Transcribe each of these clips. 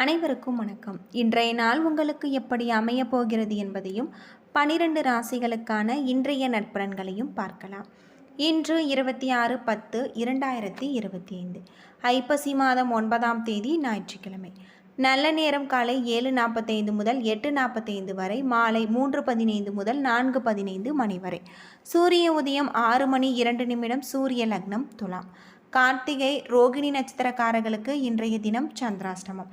அனைவருக்கும் வணக்கம். இன்றைய நாள் உங்களுக்கு எப்படி அமையப் போகிறது என்பதையும் பனிரெண்டு ராசிகளுக்கான இன்றைய நட்பலன்களையும் பார்க்கலாம். இன்று இருபத்தி ஆறு பத்து இரண்டாயிரத்தி இருபத்தி ஐந்து. ஐப்பசி மாதம் ஒன்பதாம் தேதி ஞாயிற்றுக்கிழமை. நல்ல நேரம் காலை ஏழு நாற்பத்தைந்து முதல் எட்டு நாற்பத்தைந்து வரை மாலை மூன்று பதினைந்து முதல் நான்கு பதினைந்து மணி வரை. சூரிய உதயம் ஆறு மணி இரண்டு நிமிடம் சூரிய லக்னம் துலாம். கார்த்திகை ரோகிணி நட்சத்திரக்காரர்களுக்கு இன்றைய தினம் சந்திராஷ்டமம்.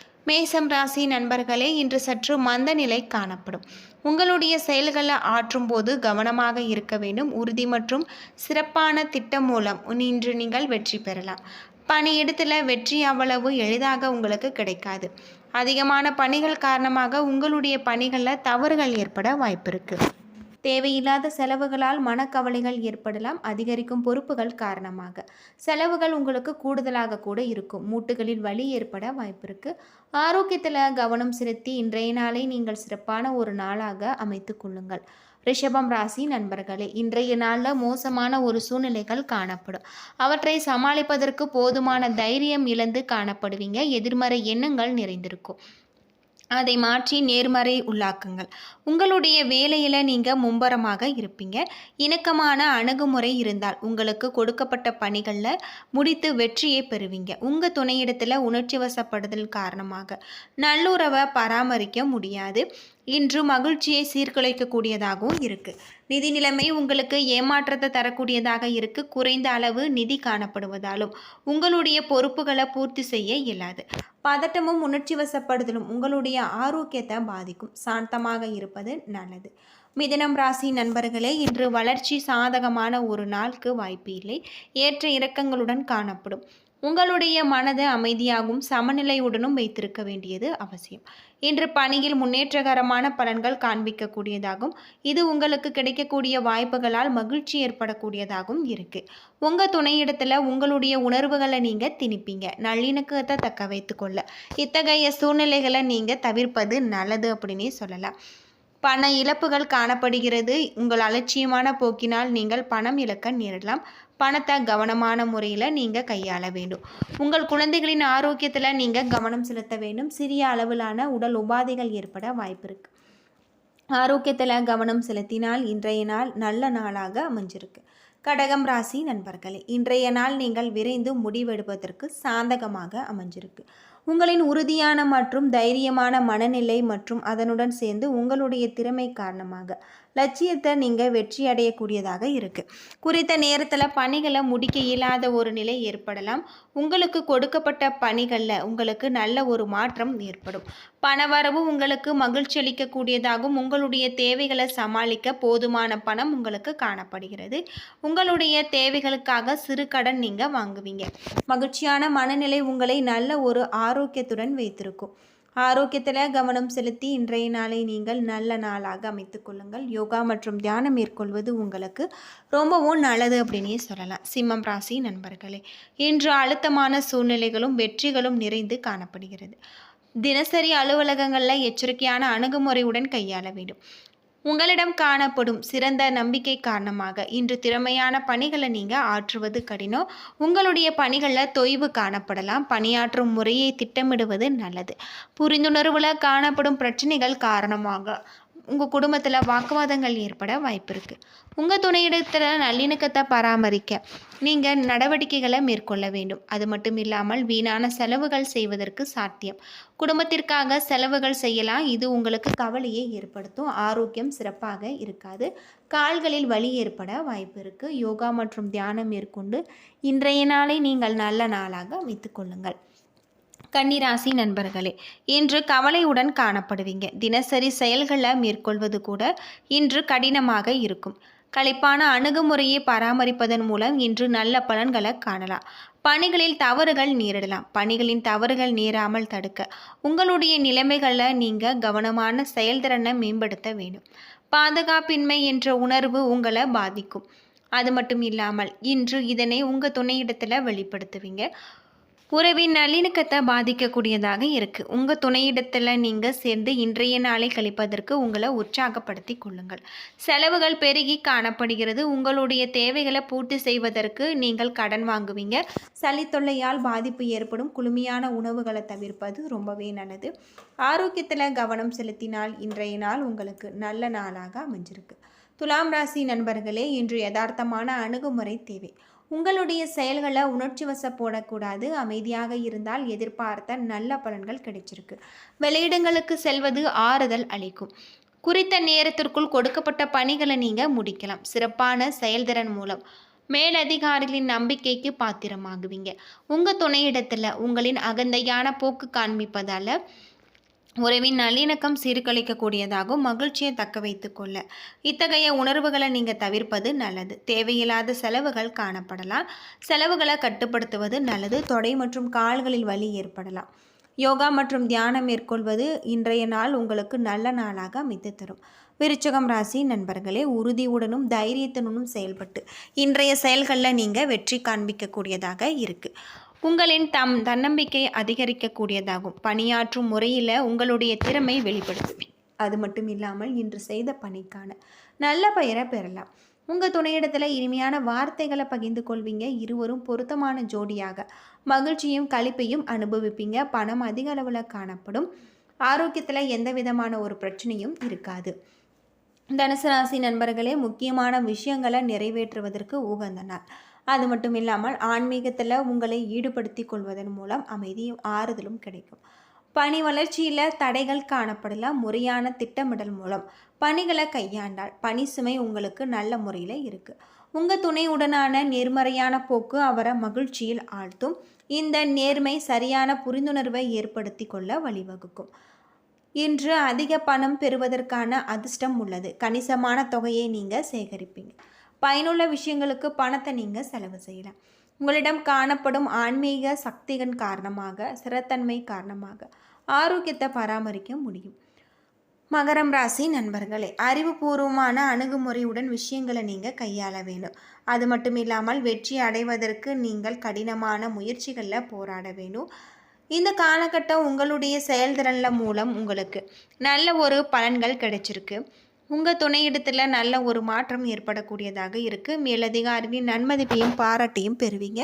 மேசம் ராசி நண்பர்களே இன்று சற்று மந்த நிலை காணப்படும். உங்களுடைய செயல்களை ஆற்றும் போது கவனமாக இருக்க வேண்டும். உறுதி மற்றும் சிறப்பான திட்டம் மூலம் இன்று நீங்கள் வெற்றி பெறலாம். பணியிடத்தில் வெற்றி அவ்வளவு எளிதாக உங்களுக்கு கிடைக்காது. அதிகமான பணிகள் காரணமாக உங்களுடைய பணிகளில் தவறுகள் ஏற்பட வாய்ப்பு இருக்குது தேவையில்லாத செலவுகளால் மனக்கவலைகள் ஏற்படலாம் அதிகரிக்கும் பொறுப்புகள் காரணமாக. செலவுகள் உங்களுக்கு கூடுதலாக கூட இருக்கும். மூட்டுகளில் வலி ஏற்பட வாய்ப்பு இருக்கு. ஆரோக்கியத்தில் கவனம் செலுத்தி இன்றைய நாளை நீங்கள் சிறப்பான ஒரு நாளாக அமைத்து கொள்ளுங்கள். ரிஷபம் ராசி நண்பர்களே இன்றைய நாளில் மோசமான ஒரு சூழ்நிலைகள் காணப்படும். அவற்றை சமாளிப்பதற்கு போதுமான தைரியம் இழந்து காணப்படுவீங்க. எதிர்மறை எண்ணங்கள் நிறைந்திருக்கும். அதை மாற்றி நேர்மறை உள்ளாக்குங்கள். உங்களுடைய வேலையில் நீங்கள் மும்பரமாக இருப்பீங்க. இணக்கமான அணுகுமுறை இருந்தால் உங்களுக்கு கொடுக்கப்பட்ட பணிகளில் முடித்து வெற்றியை பெறுவீங்க. உங்கள் துணையிடத்தில் உணர்ச்சி வசப்படுதல் காரணமாக. நல்லுறவை பராமரிக்க முடியாது. இன்று மகிழ்ச்சியை சீர்குலைக்கக்கூடியதாகவும் இருக்குது நிதி நிலைமை உங்களுக்கு ஏமாற்றத்தை தரக்கூடியதாக இருக்குது குறைந்த அளவு நிதி காணப்படுவதாலும் உங்களுடைய பொறுப்புகளை பூர்த்தி செய்ய இயலாது. பதட்டமும் உணர்ச்சி வசப்படுதலும் உங்களுடைய ஆரோக்கியத்தை பாதிக்கும். சாந்தமாக இருப்பது நல்லது. மிதனம் ராசி நண்பர்களே இன்று வளர்ச்சி சாதகமான ஒரு நாளுக்கு வாய்ப்பு இல்லை. ஏற்ற இறக்கங்களுடன் காணப்படும். உங்களுடைய மனதை அமைதியாகவும் சமநிலையுடனும் வைத்திருக்க வேண்டியது அவசியம். இன்று பணியில் முன்னேற்றகரமான பலன்கள் காண்பிக்கக்கூடியதாகும். இது உங்களுக்கு கிடைக்கக்கூடிய வாய்ப்புகளால் மகிழ்ச்சி ஏற்படக்கூடியதாகவும் இருக்குது உங்கள் துணையிடத்தில் உங்களுடைய உணர்வுகளை நீங்கள் திணிப்பீங்க. நல்லிணக்கத்தை தக்க வைத்துக்கொள்ள. இத்தகைய சூழ்நிலைகளை நீங்கள் தவிர்ப்பது நல்லது அப்படின்னே சொல்லலாம். பண இழப்புகள் காணப்படுகிறது. உங்கள் அலட்சியமான போக்கினால் நீங்கள் பணம் இழக்க நேரலாம் பணத்தை கவனமான முறையில் நீங்கள் கையாள வேண்டும். உங்கள் குழந்தைகளின் ஆரோக்கியத்தில் நீங்கள் கவனம் செலுத்த வேண்டும். சிறிய அளவிலான உடல் உபாதைகள் ஏற்பட வாய்ப்பு இருக்கு. ஆரோக்கியத்தில் கவனம் செலுத்தினால் இன்றைய நாள் நல்ல நாளாக அமைஞ்சிருக்கு. கடகம் ராசி நண்பர்களே இன்றைய நாள் நீங்கள் விரைந்து முடிவெடுப்பதற்கு சாதகமாக அமைஞ்சிருக்கு. உங்களின் உறுதியான மற்றும் தைரியமான மனநிலை மற்றும் அதனுடன் சேர்ந்து உங்களுடைய திறமை காரணமாக லட்சியத்தை நீங்கள் வெற்றி அடையக்கூடியதாக இருக்குது குறித்த நேரத்தில் பணிகளை முடிக்க இயலாத ஒரு நிலை ஏற்படலாம். உங்களுக்கு கொடுக்கப்பட்ட பணிகளில் உங்களுக்கு நல்ல ஒரு மாற்றம் ஏற்படும். பணவரவு உங்களுக்கு மகிழ்ச்சி அளிக்கக்கூடியதாகவும் உங்களுடைய தேவைகளை சமாளிக்க போதுமான பணம் உங்களுக்கு காணப்படுகிறது. உங்களுடைய தேவைகளுக்காக சிறு கடன் நீங்கள் வாங்குவீங்க. மகிழ்ச்சியான மனநிலை உங்களை நல்ல ஒரு ஆரோக்கியத்துடன் வைத்திருக்கும். ஆரோக்கியத்தில் கவனம் செலுத்தி இன்றைய நாளை நீங்கள் நல்ல நாளாக அமைத்து கொள்ளுங்கள். யோகா மற்றும் தியானம் மேற்கொள்வது உங்களுக்கு ரொம்பவும் நல்லது அப்படின்னே சொல்லலாம். சிம்மம் ராசி நண்பர்களே இன்று அழுத்தமான சூழ்நிலைகளும் வெற்றிகளும் நிறைந்து காணப்படுகிறது. தினசரி அலுவலகங்களில் எச்சரிக்கையான அணுகுமுறையுடன் கையாள வேண்டும். உங்களிடம் காணப்படும் சிறந்த நம்பிக்கை காரணமாக இன்று திறமையான பணிகளை நீங்கள் ஆற்றுவது கடினம். உங்களுடைய பணிகளில் தொய்வு காணப்படலாம். பணியாற்றும் முறையை திட்டமிடுவது நல்லது. புரிந்துணர்வில் காணப்படும் பிரச்சனைகள் காரணமாக உங்கள் குடும்பத்தில் வாக்குவாதங்கள் ஏற்பட வாய்ப்பு இருக்குது உங்கள் துணையிடத்தில் நல்லிணக்கத்தை பராமரிக்க நீங்கள் நடவடிக்கைகளை மேற்கொள்ள வேண்டும். அது மட்டும் இல்லாமல் வீணான செலவுகள் செய்வதற்கு சாத்தியம். குடும்பத்திற்காக செலவுகள் செய்யலாம். இது உங்களுக்கு கவலையை ஏற்படுத்தும். ஆரோக்கியம் சிறப்பாக இருக்காது. கால்களில் வலி ஏற்பட வாய்ப்பு இருக்குது யோகா மற்றும் தியானம் மேற்கொண்டு இன்றைய நாளை நீங்கள் நல்ல நாளாக அமைத்துக் கொள்ளுங்கள். கன்னிராசி நண்பர்களே இன்று கவலையுடன் காணப்படுவீங்க. தினசரி செயல்களை மேற்கொள்வது கூட இன்று கடினமாக இருக்கும். களைப்பான அணுகுமுறையை பராமரிப்பதன் மூலம் இன்று நல்ல பலன்களை காணலாம். பணிகளில் தவறுகள் நேரிடலாம். பணிகளின் தவறுகள் நேராமல் தடுக்க உங்களுடைய நிலைமைகளை நீங்கள் கவனமான செயல்திறனை மேம்படுத்த வேண்டும். பாதுகாப்பின்மை என்ற உணர்வு உங்களை பாதிக்கும். அது மட்டும் இல்லாமல் இன்று இதனை உங்கள் துணையிடத்தில் வெளிப்படுத்துவீங்க. உறவின் நல்லிணக்கத்தை பாதிக்கக்கூடியதாக இருக்குது உங்கள் துணையிடத்தில் நீங்கள் சேர்ந்து இன்றைய நாளை கழிப்பதற்கு உங்களை உற்சாகப்படுத்தி கொள்ளுங்கள். செலவுகள் பெருகி காணப்படுகிறது. உங்களுடைய தேவைகளை பூர்த்தி செய்வதற்கு நீங்கள் கடன் வாங்குவீங்க. சளி தொல்லையால் பாதிப்பு ஏற்படும். குளுமையான உணவுகளை தவிர்ப்பது ரொம்பவே நல்லது. ஆரோக்கியத்தில் கவனம் செலுத்தினால் இன்றைய நாள் உங்களுக்கு நல்ல நாளாக அமைஞ்சிருக்கு. துலாம் ராசி நண்பர்களே இன்று யதார்த்தமான அணுகுமுறை தேவை. உங்களுடைய செயல்களை உணர்ச்சி வசப்போடக்கூடாது அமைதியாக இருந்தால் எதிர்பார்த்த நல்ல பலன்கள் கிடைச்சிருக்கு. வெளியிடங்களுக்கு செல்வது ஆறுதல் அளிக்கும். குறித்த நேரத்திற்குள் கொடுக்கப்பட்ட பணிகளை நீங்கள் முடிக்கலாம். சிறப்பான செயல்திறன் மூலம் மேலதிகாரிகளின் நம்பிக்கைக்கு பாத்திரமாகுவீங்க. உங்கள் துணையிடத்தில் உங்களின் அகந்தையான போக்கு காண்பிப்பதால் உறவின் நல்லிணக்கம் சீர்குலைக்கக்கூடியதாகவும் மகிழ்ச்சியை தக்க வைத்துக்கொள்ள இத்தகைய உணர்வுகளை நீங்கள் தவிர்ப்பது நல்லது. தேவையில்லாத செலவுகள் காணப்படலாம். செலவுகளை கட்டுப்படுத்துவது நல்லது. தொடை மற்றும் கால்களில் வலி ஏற்படலாம். யோகா மற்றும் தியானம் மேற்கொள்வது இன்றைய நாள் உங்களுக்கு நல்ல நாளாக அமைத்து தரும் விருச்சகம் ராசி நண்பர்களே உறுதியுடனும் தைரியத்துடனும் செயல்பட்டு இன்றைய செயல்களில் நீங்கள் வெற்றி காண்பிக்கக்கூடியதாக இருக்குது உங்களின் தம் தன்னம்பிக்கை அதிகரிக்கக்கூடியதாகும். பணியாற்றும் முறையில் உங்களுடைய திறமை வெளிப்படுத்தும். அது மட்டும் இல்லாமல் இன்று செய்த பணிக்கான நல்ல பெயரை பெறலாம். உங்கள் துணையிடத்தில் இனிமையான வார்த்தைகளை பகிர்ந்து கொள்வீங்க. இருவரும் பொருத்தமான ஜோடியாக மகிழ்ச்சியும் கழிப்பையும் அனுபவிப்பீங்க. பணம் அதிக அளவில் காணப்படும். ஆரோக்கியத்தில் எந்த விதமான ஒரு பிரச்சனையும் இருக்காது. தனுசு ராசி நண்பர்களே முக்கியமான விஷயங்களை நிறைவேற்றுவதற்கு உகந்த நாள். அது மட்டும் இல்லாமல் ஆன்மீகத்தில் உங்களை ஈடுபடுத்தி கொள்வதன் மூலம் அமைதியும் ஆறுதலும் கிடைக்கும். பணி வளர்ச்சியில் தடைகள் காணப்படலாம். முறையான திட்டமிடல் மூலம் பணிகளை கையாண்டால் பணி சுமை உங்களுக்கு நல்ல முறையில் இருக்குது உங்கள் துணையுடனான நேர்மறையான போக்கு அவரை மகிழ்ச்சியில் ஆழ்த்தும். இந்த நேர்மை சரியான புரிந்துணர்வை ஏற்படுத்தி கொள்ள வழிவகுக்கும். இன்று அதிக பணம் பெறுவதற்கான அதிர்ஷ்டம் உள்ளது. கணிசமான தொகையை நீங்கள் சேகரிப்பீங்க. பயனுள்ள விஷயங்களுக்கு பணத்தை நீங்கள் செலவு செய்யலாம். உங்களிடம் காணப்படும் ஆன்மீக சக்திகள் காரணமாக சிறத்தன்மை காரணமாக ஆரோக்கியத்தை பராமரிக்க முடியும். மகரம் ராசி நண்பர்களே அறிவுபூர்வமான அணுகுமுறையுடன் விஷயங்களை நீங்கள் கையாள வேணும் அது மட்டும் இல்லாமல் வெற்றி அடைவதற்கு நீங்கள் கடினமான முயற்சிகளில் போராட வேணும் இந்த காலகட்டம் உங்களுடைய செயல்திறனில் மூலம் உங்களுக்கு நல்ல ஒரு பலன்கள் கிடைச்சிருக்கு. உங்கள் துணையிடத்தில் நல்ல ஒரு மாற்றம் ஏற்படக்கூடியதாக இருக்குது மேலதிகாரியின் நன்மதிப்பையும் பாராட்டியும் பெறுவீங்க.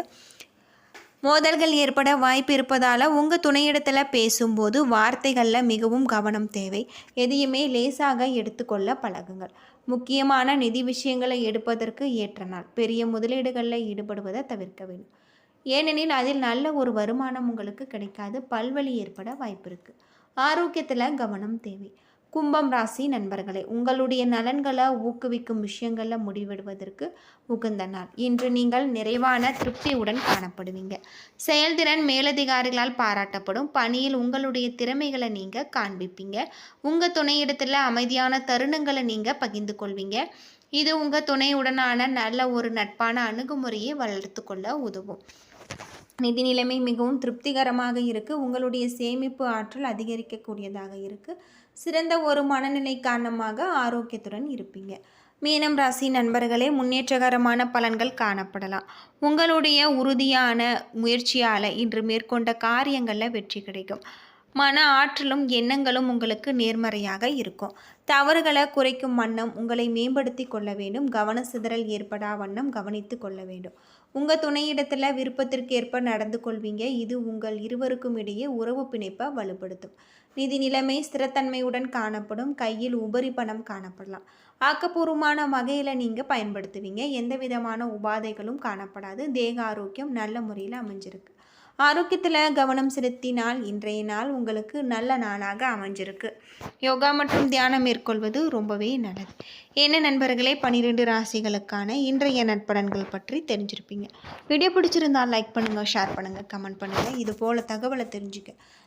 மோதல்கள் ஏற்பட வாய்ப்பு இருப்பதால் உங்கள் துணையிடத்தில் பேசும்போது வார்த்தைகளில் மிகவும் கவனம் தேவை. எதையுமே லேசாக எடுத்துக்கொள்ள பழகுங்கள். முக்கியமான நிதி விஷயங்களை எடுப்பதற்கு ஏற்ற நாள். பெரிய முதலீடுகளில் ஈடுபடுவதை தவிர்க்க வேண்டும். ஏனெனில் அதில் நல்ல ஒரு வருமானம் உங்களுக்கு கிடைக்காது. பல்வழி ஏற்பட வாய்ப்பு இருக்குது ஆரோக்கியத்தில் கவனம் தேவை. கும்பம் ராசி நண்பர்களே உங்களுடைய நலன்களை ஊக்குவிக்கும் விஷயங்களில் முடிவெடுவதற்கு உகந்த நாள். இன்று நீங்கள் நிறைவான திருப்தியுடன் காணப்படுவீங்க. செயல்திறன் மேலதிகாரிகளால் பாராட்டப்படும். பணியில் உங்களுடைய திறமைகளை நீங்கள் காண்பிப்பீங்க. உங்கள் துணையிடத்தில் அமைதியான தருணங்களை நீங்கள் பகிர்ந்து கொள்வீங்க. இது உங்கள் துணையுடனான நல்ல ஒரு நட்பான அணுகுமுறையை வளர்த்து கொள்ள உதவும். நிதி நிலைமை மிகவும் திருப்திகரமாக இருக்குது உங்களுடைய சேமிப்பு ஆற்றல் அதிகரிக்கக்கூடியதாக இருக்குது சிறந்த ஒரு மனநிலை காரணமாக ஆரோக்கியத்துடன் இருப்பீங்க. மீனம் ராசி நண்பர்களே முன்னேற்றகரமான பலன்கள் காணப்படலாம். உங்களுடைய உறுதியான முயற்சியால் இன்று மேற்கொண்ட காரியங்களில் வெற்றி கிடைக்கும். மன ஆற்றலும் எண்ணங்களும் உங்களுக்கு நேர்மறையாக இருக்கும். தவறுகளை குறைக்கும் வண்ணம் உங்களை மேம்படுத்தி கொள்ள வேண்டும். கவன சிதறல் ஏற்படா வண்ணம் கவனித்து கொள்ள வேண்டும். உங்கள் துணையிடத்தில் விருப்பத்திற்கு ஏற்ப நடந்து கொள்வீங்க. இது உங்கள் இருவருக்கும் இடையே உறவு பிணைப்பை வலுப்படுத்தும். நிதி நிலைமை ஸ்திரத்தன்மையுடன் காணப்படும் கையில் உபரி பணம் காணப்படலாம். ஆக்கப்பூர்வமான வகையில் நீங்கள் பயன்படுத்துவீங்க. எந்த விதமான உபாதைகளும் காணப்படாது. தேக ஆரோக்கியம் நல்ல முறையில் அமைஞ்சிருக்கு. ஆரோக்கியத்தில் கவனம் செலுத்தினால் இன்றைய நாள் உங்களுக்கு நல்ல நாளாக அமைஞ்சிருக்கு. யோகா மற்றும் தியானம் மேற்கொள்வது ரொம்பவே நல்லது. என்ன நண்பர்களே பன்னிரெண்டு ராசிகளுக்கான இன்றைய நட்படன்கள் பற்றி தெரிஞ்சிருப்பீங்க. வீடியோ பிடிச்சிருந்தால் லைக் பண்ணுங்கள் ஷேர் பண்ணுங்கள் கமெண்ட் பண்ணுங்கள் இது போல் தகவலை தெரிஞ்சுக்க